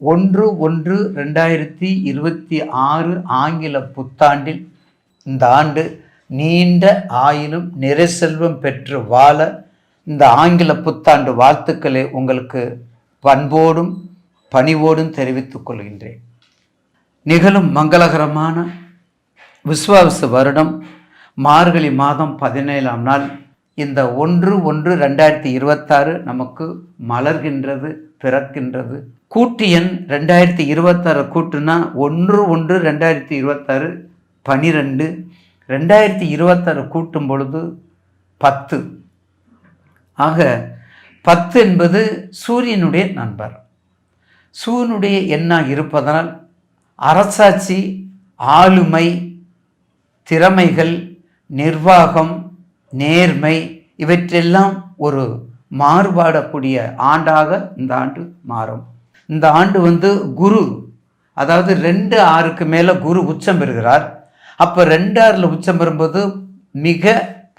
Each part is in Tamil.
ஒன்று ஒன்று ரெண்டாயிரத்தி இருபத்தி ஆறு ஆங்கில புத்தாண்டில் இந்த ஆண்டு நீண்ட ஆயிலும் நிறை செல்வம் பெற்று வாழ இந்த ஆங்கில புத்தாண்டு வாழ்த்துக்களை உங்களுக்கு பண்போடும் பணிவோடும் தெரிவித்துக் கொள்கின்றேன். நிகழும் மங்களகரமான விஸ்வாவிச வருடம் மார்கழி மாதம் பதினேழாம் நாள் இந்த ஒன்று ஒன்று ரெண்டாயிரத்தி இருபத்தாறு நமக்கு மலர்கின்றது பிறக்கின்றது. கூட்டு எண் ரெண்டாயிரத்தி இருபத்தாறு கூட்டுனா ஒன்று ஒன்று ரெண்டாயிரத்தி இருபத்தாறு பனிரெண்டு. ரெண்டாயிரத்தி இருபத்தாறு கூட்டும் பொழுது பத்து. ஆக பத்து என்பது சூரியனுடைய நண்பர். சூரியனுடைய எண்ணாக இருப்பதனால் அரசாட்சி ஆளுமை திறமைகள் நிர்வாகம் நேர்மை இவற்றெல்லாம் ஒரு மாறுபாடக்கூடிய ஆண்டாக இந்த ஆண்டு மாறும். இந்த ஆண்டு வந்து குரு அதாவது ரெண்டு ஆறுக்கு மேலே குரு உச்சம் பெறுகிறார். அப்போ ரெண்டு ஆறில் உச்சம் பெறும்போது மிக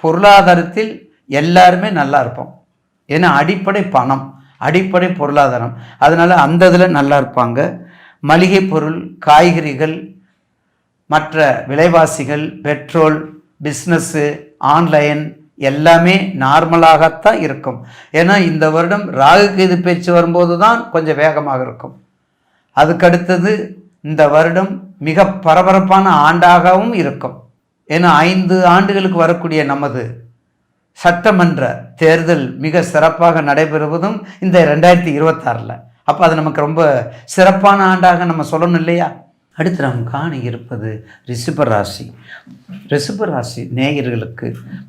பொருளாதாரத்தில் எல்லாருமே நல்லா இருப்போம். ஏன்னா அடிப்படை பணம் அடிப்படை பொருளாதாரம். அதனால் அந்த இதில் நல்லா இருப்பாங்க. மளிகை பொருள் காய்கறிகள் மற்ற விலைவாசிகள் பெட்ரோல் பிஸ்னஸ்ஸு ஆன்லைன் எல்லாமே நார்மலாகத்தான் இருக்கும். ஏன்னா இந்த வருடம் ராகு இது பேச்சு வரும்போது தான் கொஞ்சம் வேகமாக இருக்கும். அதுக்கடுத்தது இந்த வருடம் மிக பரபரப்பான ஆண்டாகவும் இருக்கும். ஏன்னா ஐந்து ஆண்டுகளுக்கு வரக்கூடிய நமது சட்டமன்ற தேர்தல் மிக சிறப்பாக நடைபெறுவதும் இந்த ரெண்டாயிரத்தி இருபத்தாறில். அப்போ அது நமக்கு ரொம்ப சிறப்பான ஆண்டாக நம்ம சொல்லணும் இல்லையா? அடுத்து நாம் காண இருப்பது ரிஷப ராசி. ராசி நேயர்களுக்கு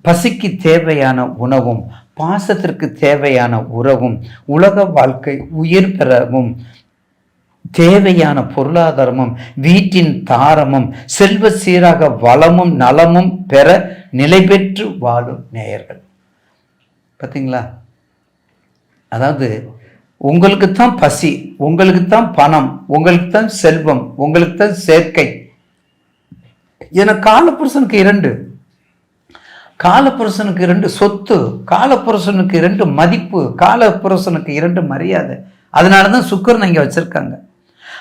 பசிக்கு தேவையான உணவும் பாசத்திற்கு தேவையான உறவும் உலக வாழ்க்கை உயிர் பெறவும் தேவையான பொருளாதாரமும் வீட்டின் தாரமும் செல்வ சீராக வளமும் நலமும் பெற நிலை பெற்று வாழும் நேயர்கள். பார்த்தீங்களா அதாவது உங்களுக்கு தான் பசி உங்களுக்கு தான் பணம் உங்களுக்கு தான் செல்வம் உங்களுக்கு தான் சேர்க்கை. என காலப்புருஷனுக்கு இரண்டு. காலப்புருஷனுக்கு இரண்டு சொத்து காலப்புருஷனுக்கு இரண்டு மதிப்பு காலப்புருஷனுக்கு இரண்டு மரியாதை. அதனால தான் சுக்கரன் இங்கே வச்சுருக்காங்க.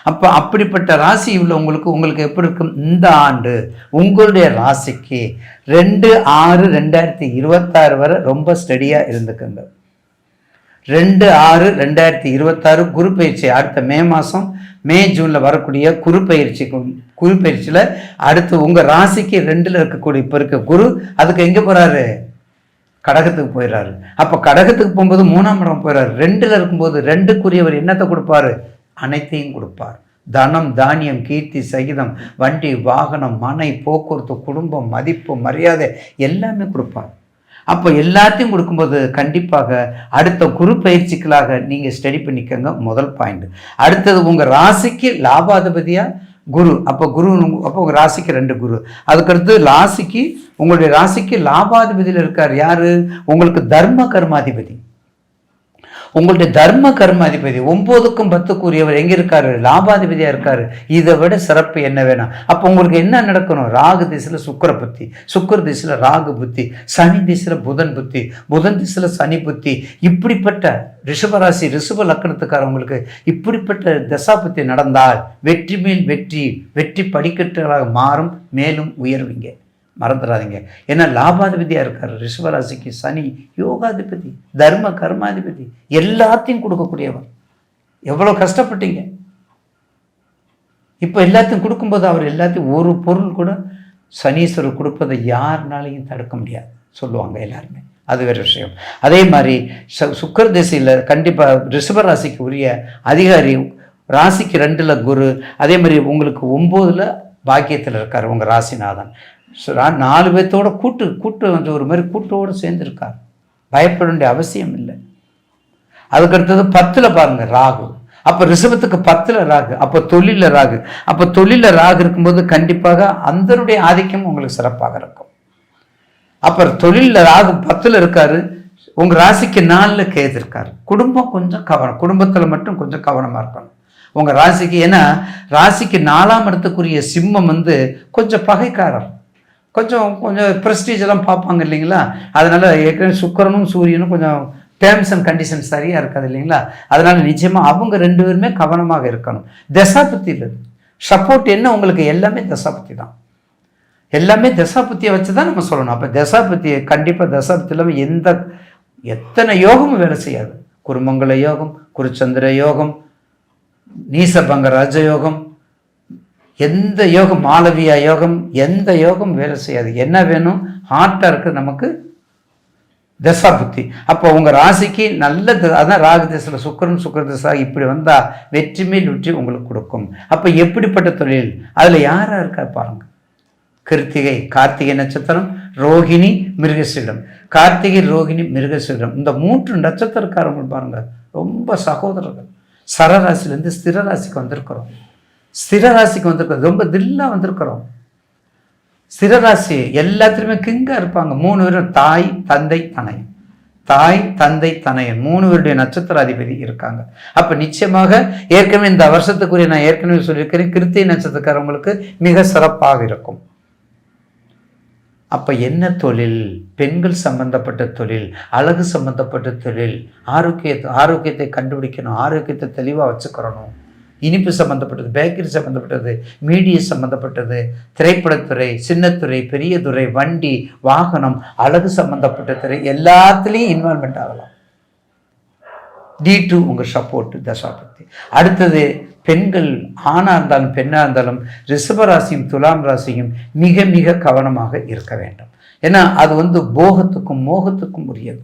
அப்போ அப்படிப்பட்ட ராசி உள்ளவங்களுக்கு உங்களுக்கு எப்படி இருக்கும்? இந்த ஆண்டு உங்களுடைய ராசிக்கு ரெண்டு ஆறு ரெண்டாயிரத்தி இருபத்தாறு வரை ரொம்ப ஸ்டடியாக இருந்துக்குங்க. ரெண்டு ஆறு ரெண்டாயிரத்தி இருபத்தாறு குரு பயிற்சி அடுத்த மே மாதம் மே ஜூனில் வரக்கூடிய குரு பயிற்சி குரு பயிற்சியில் அடுத்து உங்கள் ராசிக்கு ரெண்டில் இருக்கக்கூடிய இப்போ இருக்க குரு அதுக்கு எங்கே போகிறாரு கடகத்துக்கு போயிடுறாரு அப்போ கடகத்துக்கு போகும்போது மூணாம் இடம் போயிடுறாரு ரெண்டில் இருக்கும்போது ரெண்டுக்குரியவர் என்னத்தை கொடுப்பாரு? அனைத்தையும் கொடுப்பார். தனம் தானியம் கீர்த்தி சகிதம் வண்டி வாகனம் மனை போக்குவரத்து குடும்பம் மதிப்பு மரியாதை எல்லாமே கொடுப்பார். அப்போ எல்லாத்தையும் கொடுக்கும்போது கண்டிப்பாக அடுத்த குரு பயிற்சிகளாக நீங்கள் ஸ்டடி பண்ணிக்கோங்க. முதல் பாயிண்ட் அடுத்தது உங்கள் ராசிக்கு லாபாதிபதியாக குரு. அப்போ குரு அப்போ உங்கள் ராசிக்கு ரெண்டு குரு. அதுக்கடுத்து ராசிக்கு உங்களுடைய ராசிக்கு லாபாதிபதியில் இருக்கார் யார்? உங்களுக்கு தர்ம கர்மாதிபதி. உங்களுடைய தர்ம கர்மாதிபதி ஒன்பதுக்கும் பத்துக்குரியவர் எங்கே இருக்காரு? லாபாதிபதியாக இருக்காரு. இதை விட சிறப்பு என்ன வேணும் அப்போ உங்களுக்கு என்ன நடக்கணும்? ராகு திசையில் சுக்கர புத்தி சுக்கர திசையில் ராகு புத்தி சனி திசையில் புதன் புத்தி புதன் திசையில் சனி புத்தி. இப்படிப்பட்ட ரிஷபராசி ரிஷப லக்கணத்துக்காரவங்களுக்கு இப்படிப்பட்ட தசாபுத்தி நடந்தால் வெற்றி மேல் வெற்றி வெற்றி படிக்கட்டுகளாக மாறும் மேலும் உயர்வீங்க. மறந்துடாதீங்க. ஏன்னா லாபாதிபதியாக இருக்கார். ரிஷபராசிக்கு சனி யோகாதிபதி தர்ம கர்மாதிபதி எல்லாத்தையும் கொடுக்கக்கூடியவர். எவ்வளோ கஷ்டப்பட்டீங்க? இப்போ எல்லாத்தையும் கொடுக்கும்போது அவர் எல்லாத்தையும் ஒரு பொருள் கூட சனீஸ்வரர் கொடுப்பதை யாருனாலையும் தடுக்க முடியாது சொல்லுவாங்க எல்லாருமே. அது வேறு விஷயம். அதே மாதிரி ச சுக்கர திசையில் கண்டிப்பாக ரிஷபராசிக்கு உரிய அதிகாரி ராசிக்கு ரெண்டில் குரு அதே மாதிரி உங்களுக்கு ஒம்போதில் பாக்கியத்தில் இருக்கார் உங்கள் ராசிநாதன். நாலு பேர்த்தோட கூட்டு கூட்டு வந்து ஒரு மாதிரி கூட்டோடு சேர்ந்துருக்கார். பயப்பட வேண்டிய அவசியம் இல்லை. அதுக்கடுத்தது பத்தில் பாருங்கள் ராகு. அப்போ ரிசபத்துக்கு பத்தில் ராகு அப்போ தொழிலில் ராகு. அப்போ தொழிலில் ராகு இருக்கும்போது கண்டிப்பாக அந்தனுடைய ஆதிக்கம் உங்களுக்கு சிறப்பாக இருக்கும். அப்புறம் தொழிலில் ராகு பத்தில் இருக்காரு. உங்கள் ராசிக்கு நாலில் கேது குடும்பம் கொஞ்சம் கவனம் குடும்பத்தில் மட்டும் கொஞ்சம் கவனமாக இருக்கணும். உங்கள் ராசிக்கு ஏன்னா ராசிக்கு நாலாம் இடத்துக்குரிய சிம்மம் வந்து கொஞ்சம் பகைக்காரர். கொஞ்சம் கொஞ்சம் ப்ரெஸ்டீஜ் எல்லாம் பார்ப்பாங்க இல்லைங்களா? அதனால் ஏற்கனவே சுக்கரனும் சூரியனும் கொஞ்சம் டேர்ம்ஸ் அண்ட் கண்டிஷன் சரியாக இருக்காது இல்லைங்களா? அதனால் நிச்சயமாக அவங்க ரெண்டு பேருமே கவனமாக இருக்கணும். தசாபத்தியில் சப்போர்ட் என்ன? உங்களுக்கு எல்லாமே தசாபத்தி தான். எல்லாமே தசாபத்தியை வச்சு தான் நம்ம சொல்லணும். அப்போ தசாபத்தியை கண்டிப்பாக தசாபத்தி இல்லாமல் எந்த எத்தனை யோகமும் வேலை செய்யாது. குருமங்கல யோகம் குருச்சந்திர யோகம் நீசபங்க ராஜயோகம் எந்த யோகம் மாளவியா யோகம் எந்த யோகம் வேலை செய்யாது. என்ன வேணும்? ஹார்ட்டாக இருக்குது நமக்கு தசா புத்தி. அப்போ உங்கள் ராசிக்கு நல்ல த- அதான் ராகு திசையில் சுக்கரன் சுக்கர திசா இப்படி வந்தால் வெற்றி மேல் வெற்றி உங்களுக்கு கொடுக்கும். அப்போ எப்படிப்பட்ட தொழில்? அதில் யாராக இருக்கா பாருங்க. கிருத்திகை கார்த்திகை நட்சத்திரம் ரோகிணி மிருகசீடம் கார்த்திகை ரோகிணி மிருகசீடம் இந்த மூன்று நட்சத்திரக்காரங்க பாருங்கள் ரொம்ப சகோதரர்கள். சரராசிலேருந்து ஸ்திரராசிக்கு வந்திருக்கிறோம். ஸ்திர ராசிக்கு வந்திருக்கிறோம் ரொம்ப தில்லாக வந்திருக்கிறோம். ஸ்திரராசி எல்லாத்துலேயுமே கிங்காக இருப்பாங்க. மூணு பேரும் தாய் தந்தை தனை. தாய் தந்தை தனையன். மூணு பேருடைய நட்சத்திர அதிபதி இருக்காங்க. அப்போ நிச்சயமாக ஏற்கனவே இந்த வருஷத்துக்குரிய நான் ஏற்கனவே சொல்லியிருக்கிறேன் கிருத்திய நட்சத்திரக்காரவங்களுக்கு மிக சிறப்பாக இருக்கும். அப்போ என்ன தொழில்? பெண்கள் சம்பந்தப்பட்ட தொழில் அழகு சம்பந்தப்பட்ட தொழில் ஆரோக்கியத்தை ஆரோக்கியத்தை கண்டுபிடிக்கணும் ஆரோக்கியத்தை தெளிவாக வச்சுக்கிறணும். இனிப்பு சம்பந்தப்பட்டது பேக்கரி சம்பந்தப்பட்டது மீடியா சம்பந்தப்பட்டது திரைப்படத்துறை சின்னத்துறை பெரிய துறை வண்டி வாகனம் அழகு சம்பந்தப்பட்ட துறை எல்லாத்துலேயும் இன்வால்மெண்ட் ஆகலாம். டி டூ உங்கள் சப்போர்ட் தசாபக்தி. அடுத்தது பெண்கள் ஆணாக இருந்தாலும் பெண்ணாக இருந்தாலும் ரிஷபராசியும் துலாம் ராசியும் மிக மிக கவனமாக இருக்க வேண்டும். ஏன்னா அது வந்து போகத்துக்கும் மோகத்துக்கும் உரியது.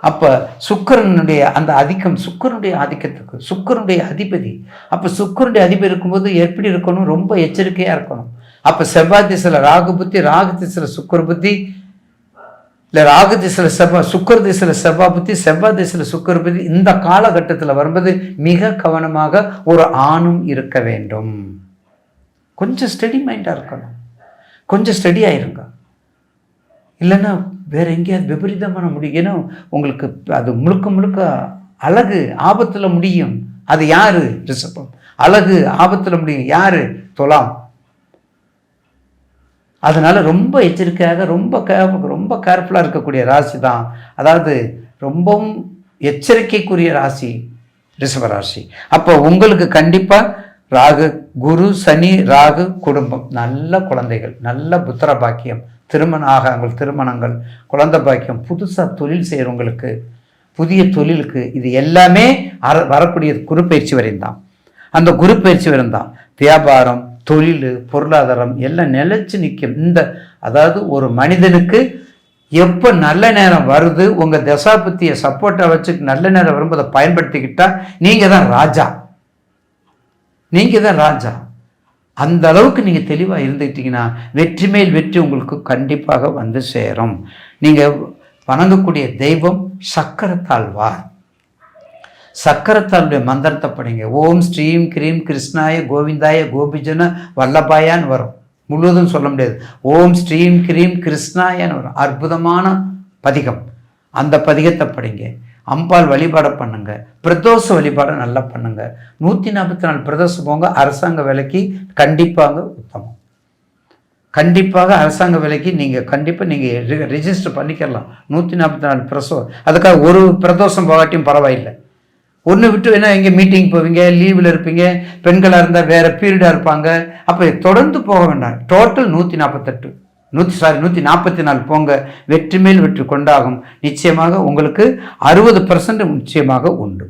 அப்போ சுக்கரனுடைய அந்த ஆதிக்கம் சுக்கரனுடைய ஆதிக்கத்துக்கு சுக்கரனுடைய அதிபதி. அப்போ சுக்கரனுடைய அதிபதி இருக்கும்போது எப்படி இருக்கணும்? ரொம்ப எச்சரிக்கையாக இருக்கணும். அப்போ செவ்வாய் திசையில் ராகு புத்தி ராகு திசையில் சுக்கர புத்தி இல்லை ராகு திசையில் செவ்வாய் சுக்கர திசையில் செவ்வாய் புத்தி செவ்வாய் திசையில் சுக்கர புத்தி இந்த காலகட்டத்தில் வரும்போது மிக கவனமாக ஒரு ஆணும் இருக்க வேண்டும். கொஞ்சம் ஸ்டடி மைண்டாக இருக்கணும். கொஞ்சம் ஸ்டடியாக இருங்க. இல்லைன்னா வேற எங்கேயாவது விபரீதமான முடியும். ஏன்னா உங்களுக்கு அது முழுக்க முழுக்க அழகு ஆபத்தில் முடியும். அது யாரு ரிஷபம்? அழகு ஆபத்தில் முடியும். யாரு? தொலாம். அதனால ரொம்ப எச்சரிக்கையாக ரொம்ப கே- ரொம்ப கேர்ஃபுல்லாக இருக்கக்கூடிய ராசி தான். அதாவது ரொம்பவும் எச்சரிக்கைக்குரிய ராசி ரிஷப ராசி. அப்போ உங்களுக்கு கண்டிப்பாக ராகு குரு சனி ராகு குடும்பம். நல்ல குழந்தைகள் நல்ல புத்திர பாக்கியம். திருமணம் ஆகாங்கள் திருமணங்கள் குழந்தை பாக்கியம் புதுசாக தொழில் செய்கிறவங்களுக்கு புதிய தொழிலுக்கு இது எல்லாமே அர வரக்கூடிய குரு பயிற்சி வரையும் தான். அந்த குரு பயிற்சி வரையும் தான். வியாபாரம் தொழில் பொருளாதாரம் எல்லாம் நிலச்சி நிற்கும் இந்த அதாவது ஒரு மனிதனுக்கு எப்போ நல்ல நேரம் வருது உங்கள் தசாபத்தியை சப்போர்ட்டாக வச்சு நல்ல நேரம் வரும்போது அதை நீங்கள் தான் ராஜா. நீங்கள் தான் ராஜா. அந்த அளவுக்கு நீங்கள் தெளிவாக இருந்துக்கிட்டீங்கன்னா வெற்றி மேல் வெற்றி உங்களுக்கு கண்டிப்பாக வந்து சேரும். நீங்கள் வணங்கக்கூடிய தெய்வம் சக்கரத்தாழ்வார் சக்கரத்தாளுடைய மந்திரத்தை படிங்க. ஓம் ஸ்ரீம் கிரீம் கிருஷ்ணாய கோவிந்தாய கோபிஜன வல்லபாயான்னு வரும். முழுவதும் சொல்ல முடியாது. ஓம் ஸ்ரீம் கிரீம் கிருஷ்ணாயன்னு வரும். அற்புதமான பதிகம். அந்த பதிகத்தை படிங்க. அம்பாள் வழிபாடை பண்ணுங்க. பிரதோஷ வழிபாடை நல்லா பண்ணுங்க. நூற்றி நாற்பத்தி நாலு பிரதோஷம் போங்க அரசாங்க விலைக்கு கண்டிப்பாக உத்தமம். கண்டிப்பாக அரசாங்க விலைக்கு நீங்கள் கண்டிப்பாக நீங்கள் ரிஜிஸ்டர் பண்ணிக்கலாம். நூற்றி நாற்பத்தி நாலு பிரசவம் அதுக்காக ஒரு பிரதோஷம் போகாட்டியும் பரவாயில்லை. ஒன்று விட்டு வேணால் எங்கே மீட்டிங் போவீங்க லீவில் இருப்பீங்க பெண்களாக இருந்தால் வேறு பீரியடாக இருப்பாங்க. அப்போ தொடர்ந்து போக வேண்டாம். டோட்டல் நூற்றி நாற்பத்தெட்டு. நூற்றி சாரி நூற்றி நாற்பத்தி நாலு போங்க. வெற்றி மேல் வெற்றி கொண்டாகும். நிச்சயமாக உங்களுக்கு அறுபது பர்சன்ட் நிச்சயமாக உண்டு.